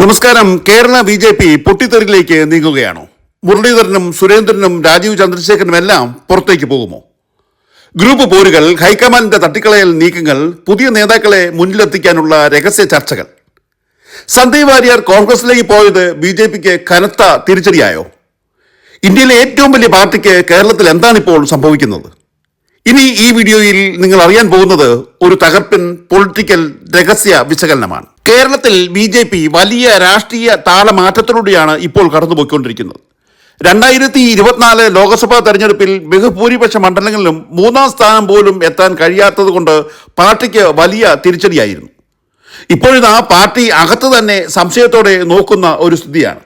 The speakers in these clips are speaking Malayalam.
നമസ്കാരം. കേരള ബി ജെ പി പൊട്ടിത്തെറിയിലേക്ക് നീങ്ങുകയാണോ? മുരളീധരനും സുരേന്ദ്രനും രാജീവ് ചന്ദ്രശേഖരനും എല്ലാം പുറത്തേക്ക് പോകുമോ? ഗ്രൂപ്പ് പോരുകൾ ഹൈക്കമാൻഡിന്റെ തട്ടിക്കളയൽ നീക്കങ്ങൾ പുതിയ നേതാക്കളെ മുന്നിലെത്തിക്കാനുള്ള രഹസ്യ ചർച്ചകൾ. സന്ദീപ് വാര്യർ കോൺഗ്രസിലേക്ക് പോയത് ബി ജെ പിക്ക് കനത്ത തിരിച്ചടിയായോ? ഇന്ത്യയിലെ ഏറ്റവും വലിയ പാർട്ടിക്ക് കേരളത്തിൽ എന്താണിപ്പോൾ സംഭവിക്കുന്നത്? ഇനി ഈ വീഡിയോയിൽ നിങ്ങൾ അറിയാൻ പോകുന്നത് ഒരു തകർപ്പൻ പൊളിറ്റിക്കൽ രഹസ്യ വിശകലനമാണ്. കേരളത്തിൽ ബി ജെ പി വലിയ രാഷ്ട്രീയ താളമാറ്റത്തിലൂടെയാണ് ഇപ്പോൾ കടന്നുപോയിക്കൊണ്ടിരിക്കുന്നത്. രണ്ടായിരത്തി ഇരുപത്തിനാല് ലോക്സഭാ തെരഞ്ഞെടുപ്പിൽ ബഹുഭൂരിപക്ഷ മണ്ഡലങ്ങളിലും മൂന്നാം സ്ഥാനം പോലും എത്താൻ കഴിയാത്തത് കൊണ്ട് പാർട്ടിക്ക് വലിയ തിരിച്ചടിയായിരുന്നു. ഇപ്പോഴിതാ പാർട്ടി അകത്ത് തന്നെ സംശയത്തോടെ നോക്കുന്ന ഒരു സ്ഥിതിയാണ്.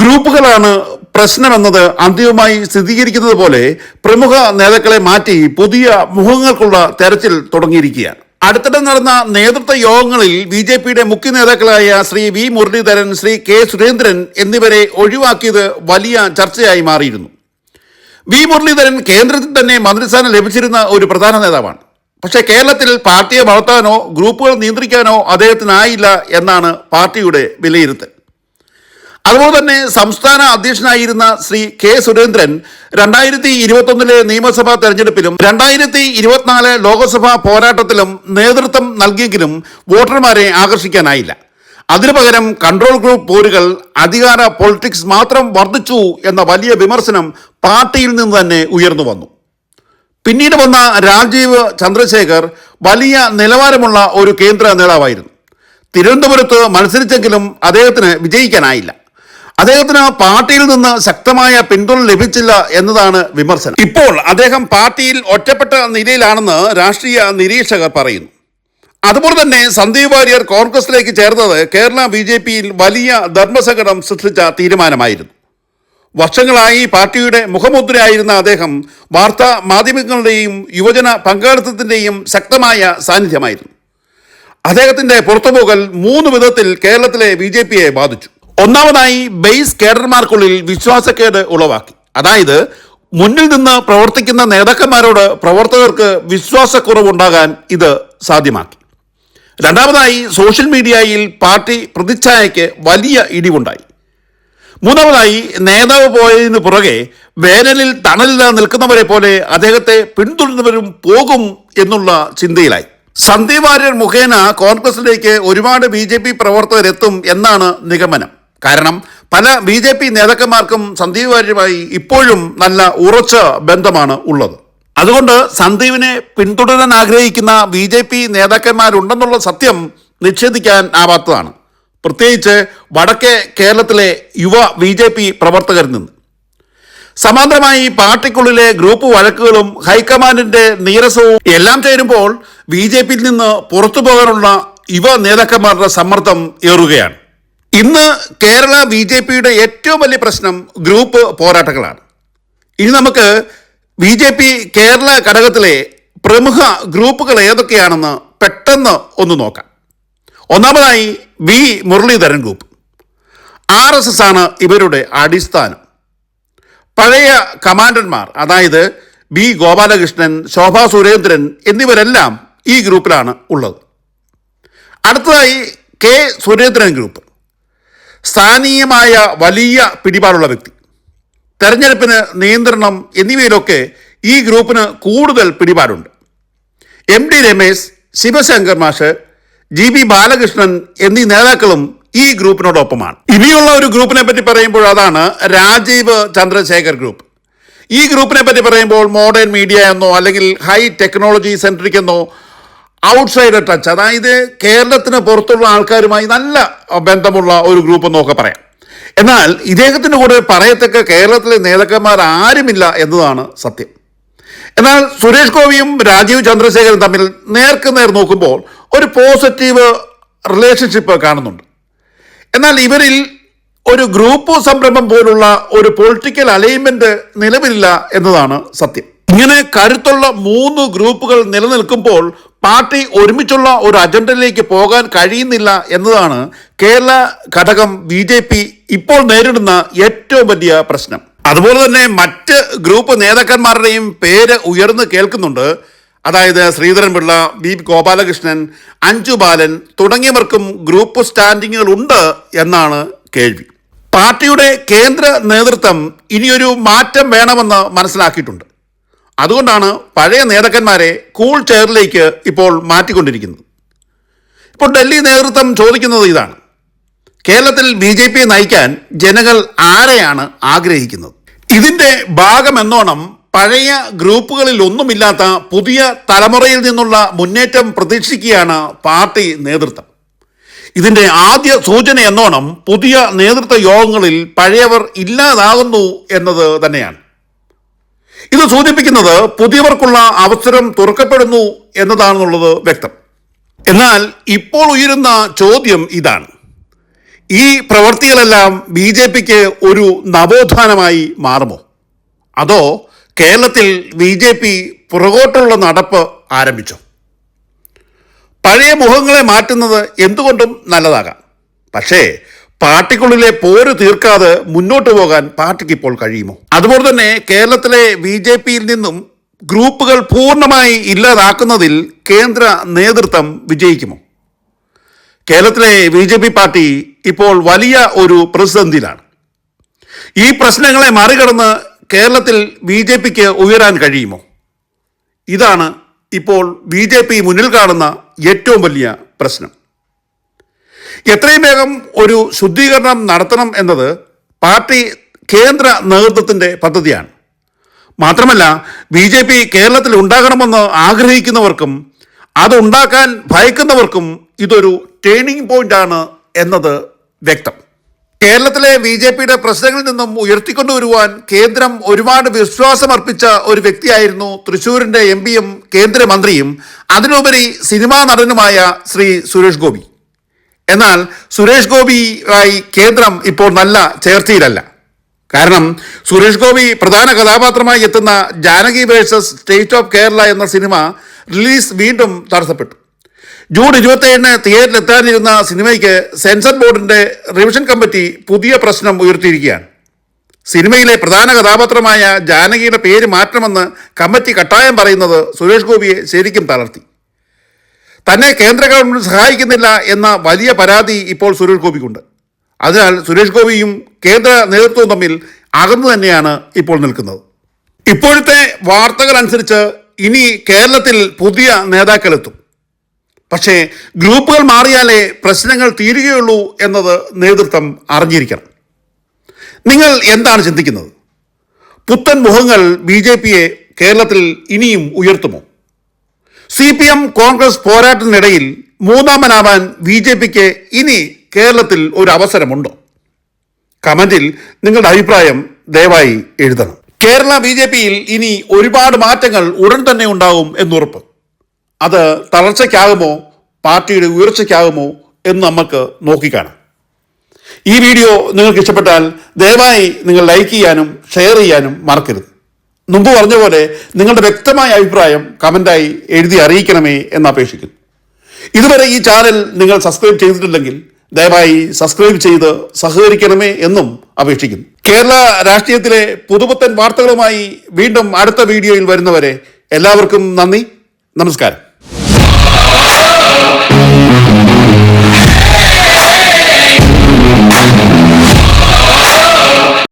ഗ്രൂപ്പുകളാണ് പ്രശ്നമെന്നത് അന്തിമമായി സ്ഥിരീകരിക്കുന്നത് പോലെ പ്രമുഖ നേതാക്കളെ മാറ്റി പുതിയ മുഖങ്ങൾക്കുള്ള തെരച്ചിൽ തുടങ്ങിയിരിക്കുകയാണ്. അടുത്തിടെ നടന്ന നേതൃത്വ യോഗങ്ങളിൽ ബി ജെ പിയുടെ മുഖ്യ നേതാക്കളായ ശ്രീ വി മുരളീധരൻ ശ്രീ കെ സുരേന്ദ്രൻ എന്നിവരെ ഒഴിവാക്കിയത് വലിയ ചർച്ചയായി മാറിയിരുന്നു. വി മുരളീധരൻ കേന്ദ്രത്തിൽ തന്നെ മന്ത്രിസ്ഥാനം ലഭിച്ചിരുന്ന ഒരു പ്രധാന നേതാവാണ്. പക്ഷേ കേരളത്തിൽ പാർട്ടിയെ വളർത്താനോ ഗ്രൂപ്പുകൾ നിയന്ത്രിക്കാനോ അദ്ദേഹത്തിനായില്ല എന്നാണ് പാർട്ടിയുടെ വിലയിരുത്തൽ. അതുപോലെ തന്നെ സംസ്ഥാന അധ്യക്ഷനായിരുന്ന ശ്രീ കെ സുരേന്ദ്രൻ രണ്ടായിരത്തി ഇരുപത്തൊന്നിലെ നിയമസഭാ തെരഞ്ഞെടുപ്പിലും രണ്ടായിരത്തി ഇരുപത്തിനാല് ലോക്സഭാ പോരാട്ടത്തിലും നേതൃത്വം നൽകിയെങ്കിലും വോട്ടർമാരെ ആകർഷിക്കാനായില്ല. അതിനു പകരം കൺട്രോൾ ഗ്രൂപ്പ് പോരുകൾ അധികാര പൊളിറ്റിക്സ് മാത്രം വർദ്ധിച്ചു എന്ന വലിയ വിമർശനം പാർട്ടിയിൽ നിന്ന് തന്നെ ഉയർന്നു വന്നു. പിന്നീട് വന്ന രാജീവ് ചന്ദ്രശേഖർ വലിയ നിലവാരമുള്ള ഒരു കേന്ദ്ര നേതാവായിരുന്നു. തിരുവനന്തപുരത്ത് മത്സരിച്ചെങ്കിലും അദ്ദേഹത്തിന് വിജയിക്കാനായില്ല. അദ്ദേഹത്തിന് ആ പാർട്ടിയിൽ നിന്ന് ശക്തമായ പിന്തുണ ലഭിച്ചില്ല എന്നതാണ് വിമർശനം. ഇപ്പോൾ അദ്ദേഹം പാർട്ടിയിൽ ഒറ്റപ്പെട്ട നിലയിലാണെന്ന് രാഷ്ട്രീയ നിരീക്ഷകർ പറയുന്നു. അതുപോലെ തന്നെ സന്ദീപ് വാര്യർ കോൺഗ്രസിലേക്ക് ചേർന്നത് കേരള ബി ജെ പിയിൽ വലിയ ധർമ്മസങ്കടം സൃഷ്ടിച്ച തീരുമാനമായിരുന്നു. വർഷങ്ങളായി പാർട്ടിയുടെ മുഖമുദ്രയായിരുന്ന അദ്ദേഹം വാർത്താ മാധ്യമങ്ങളുടെയും യുവജന പങ്കാളിത്തത്തിന്റെയും ശക്തമായ സാന്നിധ്യമായിരുന്നു. അദ്ദേഹത്തിന്റെ പുറത്തുപോകൽ മൂന്ന് വിധത്തിൽ കേരളത്തിലെ ബി ബാധിച്ചു. ഒന്നാമതായി ബേസ് കേഡർമാർക്കുള്ളിൽ വിശ്വാസക്കേട് ഉളവാക്കി. അതായത് മുന്നിൽ നിന്ന് പ്രവർത്തിക്കുന്ന നേതാക്കന്മാരോട് പ്രവർത്തകർക്ക് വിശ്വാസക്കുറവുണ്ടാകാൻ ഇത് സാധ്യമാക്കി. രണ്ടാമതായി സോഷ്യൽ മീഡിയയിൽ പാർട്ടി പ്രതിച്ഛായയ്ക്ക് വലിയ ഇടിവുണ്ടായി. മൂന്നാമതായി നേതാവ് പോയതിനു പുറകെ വേനലിൽ തണലിൽ നിൽക്കുന്നവരെ പോലെ അദ്ദേഹത്തെ പിന്തുടരുന്നവരും പോകും എന്നുള്ള ചിന്തയിലായി. സന്ദീപ് വാര്യർ മുഖേന കോൺഗ്രസിലേക്ക് ഒരുപാട് ബി ജെ പി പ്രവർത്തകരെത്തും എന്നാണ് നിഗമനം. കാരണം പല ബി ജെ പി നേതാക്കന്മാർക്കും സന്ദീപ് വാര്യമായി ഇപ്പോഴും നല്ല ഉറച്ച ബന്ധമാണ് ഉള്ളത്. അതുകൊണ്ട് സന്ദീപിനെ പിന്തുടരാൻ ആഗ്രഹിക്കുന്ന ബി ജെ പി നേതാക്കന്മാരുണ്ടെന്നുള്ള സത്യം നിഷേധിക്കാൻ ആവാത്തതാണ്. പ്രത്യേകിച്ച് വടക്കേ കേരളത്തിലെ യുവ ബി ജെ പി പ്രവർത്തകരിൽ നിന്ന്. സമാന്തരമായി പാർട്ടിക്കുള്ളിലെ ഗ്രൂപ്പ് വഴക്കുകളും ഹൈക്കമാൻഡിന്റെ നീരസവും എല്ലാം ചേരുമ്പോൾ ബി ജെ പിയിൽ നിന്ന് പുറത്തു പോകാനുള്ള യുവ നേതാക്കന്മാരുടെ സമ്മർദ്ദം ഏറുകയാണ്. ഇന്ന് കേരള ബി ജെ പിയുടെ ഏറ്റവും വലിയ പ്രശ്നം ഗ്രൂപ്പ് പോരാട്ടങ്ങളാണ്. ഇനി നമുക്ക് ബി ജെ പി കേരള ഘടകത്തിലെ പ്രമുഖ ഗ്രൂപ്പുകൾ ഏതൊക്കെയാണെന്ന് പെട്ടെന്ന് ഒന്ന് നോക്കാം. ഒന്നാമതായി V Muraleedharan group. R S S ആണ് ഇവരുടെ അടിസ്ഥാനം. പഴയ കമാൻഡർമാർ അതായത് ബി ഗോപാലകൃഷ്ണൻ ശോഭാ സുരേന്ദ്രൻ എന്നിവരെല്ലാം ഈ ഗ്രൂപ്പിലാണ് ഉള്ളത്. അടുത്തതായി കെ സുരേന്ദ്രൻ ഗ്രൂപ്പ്. സ്ഥാനീയമായ വലിയ പിടിപാടുള്ള വ്യക്തി. തെരഞ്ഞെടുപ്പിന് നിയന്ത്രണം എന്നിവയിലൊക്കെ ഈ ഗ്രൂപ്പിന് കൂടുതൽ പിടിപാടുണ്ട്. എം ഡി രമേശ് ശിവശങ്കർ മാഷ് ജി ബി ബാലകൃഷ്ണൻ എന്നീ നേതാക്കളും ഈ ഗ്രൂപ്പിനോടൊപ്പമാണ്. ഇനിയുള്ള ഒരു ഗ്രൂപ്പിനെ പറ്റി പറയുമ്പോൾ അതാണ് രാജീവ് ചന്ദ്രശേഖർ ഗ്രൂപ്പ്. ഈ ഗ്രൂപ്പിനെ പറ്റി പറയുമ്പോൾ മോഡേൺ മീഡിയ എന്നോ അല്ലെങ്കിൽ ഹൈ ടെക്നോളജി സെൻട്രിക് എന്നോ ഔട്ട്സൈഡർ ടച്ച് അതായത് കേരളത്തിന് പുറത്തുള്ള ആൾക്കാരുമായി നല്ല ബന്ധമുള്ള ഒരു ഗ്രൂപ്പ് എന്നൊക്കെ പറയാം. എന്നാൽ ഇദ്ദേഹത്തിന്റെ കൂടെ പറയത്തക്ക കേരളത്തിലെ നേതാക്കന്മാർ ആരുമില്ല എന്നതാണ് സത്യം. എന്നാൽ സുരേഷ് ഗോപിയും രാജീവ് ചന്ദ്രശേഖരൻ തമ്മിൽ നേർക്ക് നേർ നോക്കുമ്പോൾ ഒരു പോസിറ്റീവ് റിലേഷൻഷിപ്പ് കാണുന്നുണ്ട്. എന്നാൽ ഇവരിൽ ഒരു ഗ്രൂപ്പ് സംരംഭം പോലുള്ള ഒരു പൊളിറ്റിക്കൽ അലൈൻമെന്റ് നിലവിലില്ല എന്നതാണ് സത്യം. ഇങ്ങനെ കരുത്തുള്ള മൂന്ന് ഗ്രൂപ്പുകൾ നിലനിൽക്കുമ്പോൾ പാർട്ടി ഒരുമിച്ചുള്ള ഒരു അജണ്ടയിലേക്ക് പോകാൻ കഴിയുന്നില്ല എന്നതാണ് കേരള ഘടകം ബി ജെ പി ഇപ്പോൾ നേരിടുന്ന ഏറ്റവും വലിയ പ്രശ്നം. അതുപോലെ തന്നെ മറ്റ് ഗ്രൂപ്പ് നേതാക്കന്മാരുടെയും പേര് ഉയർന്നു കേൾക്കുന്നുണ്ട്. അതായത് ശ്രീധരൻപിള്ള ബി ഗോപാലകൃഷ്ണൻ അഞ്ജു ബാലൻ തുടങ്ങിയവർക്കും ഗ്രൂപ്പ് സ്റ്റാൻഡിങ്ങുകൾ ഉണ്ട് എന്നാണ് കേൾവി. പാർട്ടിയുടെ കേന്ദ്ര നേതൃത്വം ഇനിയൊരു മാറ്റം വേണമെന്ന് മനസ്സിലാക്കിയിട്ടുണ്ട്. അതുകൊണ്ടാണ് പഴയ നേതാക്കന്മാരെ കൂൾ ചെയറിലേക്ക് ഇപ്പോൾ മാറ്റിക്കൊണ്ടിരിക്കുന്നത്. ഇപ്പോൾ ഡൽഹി നേതൃത്വം ചോദിക്കുന്നത് ഇതാണ്. കേരളത്തിൽ ബി ജെ പിയെ നയിക്കാൻ ജനങ്ങൾ ആരെയാണ് ആഗ്രഹിക്കുന്നത്? ഇതിന്റെ ഭാഗമെന്നോണം പഴയ ഗ്രൂപ്പുകളിൽ ഒന്നുമില്ലാത്ത പുതിയ തലമുറയിൽ നിന്നുള്ള മുന്നേറ്റം പ്രതീക്ഷിക്കുകയാണ് പാർട്ടി നേതൃത്വം. ഇതിന്റെ ആദ്യ സൂചന എന്നോണം പുതിയ നേതൃത്വ യോഗങ്ങളിൽ പഴയവർ ഇല്ലാതാകുന്നു എന്നത് തന്നെയാണ്. ഇത് സൂചിപ്പിക്കുന്നത് പുതിയവർക്കുള്ള അവസരം തുറക്കപ്പെടുന്നു എന്നതാണെന്നുള്ളത് വ്യക്തം. എന്നാൽ ഇപ്പോൾ ഉയരുന്ന ചോദ്യം ഇതാണ്. ഈ പ്രവൃത്തികളെല്ലാം ബി ജെ പിക്ക് ഒരു നവോത്ഥാനമായി മാറുമോ? അതോ കേരളത്തിൽ ബി ജെ പി പുറകോട്ടുള്ള നടപ്പ് ആരംഭിച്ചു? പഴയ മുഖങ്ങളെ മാറ്റുന്നത് എന്തുകൊണ്ടും നല്ലതാകാം. പക്ഷേ പാർട്ടിക്കുള്ളിലെ പോര് തീർക്കാതെ മുന്നോട്ട് പോകാൻ പാർട്ടിക്ക് ഇപ്പോൾ കഴിയുമോ? അതുപോലെ തന്നെ കേരളത്തിലെ ബി ജെ പിയിൽ നിന്നും ഗ്രൂപ്പുകൾ പൂർണമായി ഇല്ലാതാക്കുന്നതിൽ കേന്ദ്ര നേതൃത്വം വിജയിക്കുമോ? കേരളത്തിലെ ബി ജെ പി പാർട്ടി ഇപ്പോൾ വലിയ ഒരു പ്രതിസന്ധിയിലാണ്. ഈ പ്രശ്നങ്ങളെ മറികടന്ന് കേരളത്തിൽ ബി ജെ പിക്ക് ഉയരാൻ കഴിയുമോ? ഇതാണ് ഇപ്പോൾ ബി ജെ പി മുന്നിൽ കാണുന്ന ഏറ്റവും വലിയ പ്രശ്നം. എത്രയും വേഗം ഒരു ശുദ്ധീകരണം നടത്തണം എന്നത് പാർട്ടി കേന്ദ്ര നേതൃത്വത്തിന്റെ പദ്ധതിയാണ്. മാത്രമല്ല ബി ജെ പി കേരളത്തിൽ ഉണ്ടാകണമെന്ന് ആഗ്രഹിക്കുന്നവർക്കും അതുണ്ടാക്കാൻ ഭയക്കുന്നവർക്കും ഇതൊരു ടേണിംഗ് പോയിന്റ് ആണ് എന്നത് വ്യക്തം. കേരളത്തിലെ ബി ജെ പിയുടെ പ്രശ്നങ്ങളിൽ നിന്നും ഉയർത്തിക്കൊണ്ടുവരുവാൻ കേന്ദ്രം ഒരുപാട് വിശ്വാസം അർപ്പിച്ച ഒരു വ്യക്തിയായിരുന്നു തൃശ്ശൂരിന്റെ എം പിയും കേന്ദ്രമന്ത്രിയും. അതിനുപരി സിനിമാ നടനുമായ ശ്രീ സുരേഷ് ഗോപി. എന്നാൽ സുരേഷ് ഗോപിയായി കേന്ദ്രം ഇപ്പോൾ നല്ല ചേർച്ചയിലല്ല കാരണം സുരേഷ് ഗോപി പ്രധാന കഥാപാത്രമായി എത്തുന്ന Janaki versus state of Kerala എന്ന സിനിമ റിലീസ് വീണ്ടും തടസ്സപ്പെട്ടു. ജൂൺ ഇരുപത്തേഴിന് തിയേറ്ററിൽ എത്താനിരുന്ന സിനിമയ്ക്ക് സെൻസർ ബോർഡിന്റെ റിവിഷൻ കമ്മിറ്റി പുതിയ പ്രശ്നം ഉയർത്തിയിരിക്കുകയാണ്. സിനിമയിലെ പ്രധാന കഥാപാത്രമായ ജാനകിയുടെ പേര് മാറ്റണമെന്ന് കമ്മിറ്റി കട്ടായം പറയുന്നത് സുരേഷ് ഗോപിയെ ശരിക്കും തളർത്തി. തന്നെ കേന്ദ്ര ഗവൺമെന്റ് സഹായിക്കുന്നില്ല എന്ന വലിയ പരാതി ഇപ്പോൾ സുരേഷ് ഗോപിക്കുണ്ട്. അതിനാൽ സുരേഷ് ഗോപിയും കേന്ദ്ര നേതൃത്വവും തമ്മിൽ അകന്നു തന്നെയാണ് ഇപ്പോൾ നിൽക്കുന്നത്. ഇപ്പോഴത്തെ വാർത്തകൾ അനുസരിച്ച് ഇനി കേരളത്തിൽ പുതിയ നേതാക്കളെത്തും. പക്ഷേ ഗ്രൂപ്പുകൾ മാറിയാലേ പ്രശ്നങ്ങൾ തീരുകയുള്ളൂ എന്നത് നേതൃത്വം അറിഞ്ഞിരിക്കണം. നിങ്ങൾ എന്താണ് ചിന്തിക്കുന്നത്? പുത്തൻ മുഖങ്ങൾ ബി കേരളത്തിൽ ഇനിയും ഉയർത്തുമോ? സി പി എം കോൺഗ്രസ് പോരാട്ടത്തിനിടയിൽ മൂന്നാമനാവാൻ ബി ജെ പിക്ക് ഇനി കേരളത്തിൽ ഒരു അവസരമുണ്ടോ? കമന്റിൽ നിങ്ങളുടെ അഭിപ്രായം ദയവായി എഴുതണം. കേരള ബി ജെ പിയിൽ ഇനി ഒരുപാട് മാറ്റങ്ങൾ ഉടൻ തന്നെ ഉണ്ടാവും എന്നുറപ്പ്. അത് തളർച്ചയ്ക്കാകുമോ? പാർട്ടിയുടെ ഉയർച്ചയ്ക്കാകുമോ? എന്ന് നമുക്ക് നോക്കിക്കാണാം. ഈ വീഡിയോ നിങ്ങൾക്ക് ഇഷ്ടപ്പെട്ടാൽ ദയവായി നിങ്ങൾ ലൈക്ക് ചെയ്യാനും ഷെയർ ചെയ്യാനും മറക്കരുത്. മുമ്പ് പറഞ്ഞ പോലെ നിങ്ങളുടെ വ്യക്തമായ അഭിപ്രായം കമന്റായി എഴുതി അറിയിക്കണമേ എന്ന് അപേക്ഷിക്കുന്നു. ഇതുവരെ ഈ ചാനൽ നിങ്ങൾ സബ്സ്ക്രൈബ് ചെയ്തിട്ടില്ലെങ്കിൽ ദയവായി സബ്സ്ക്രൈബ് ചെയ്ത് സഹകരിക്കണമേ എന്നും അപേക്ഷിക്കുന്നു. കേരള രാഷ്ട്രീയത്തിലെ പുതുപുത്തൻ വാർത്തകളുമായി വീണ്ടും അടുത്ത വീഡിയോയിൽ വരുന്നവരെ എല്ലാവർക്കും നന്ദി. നമസ്കാരം.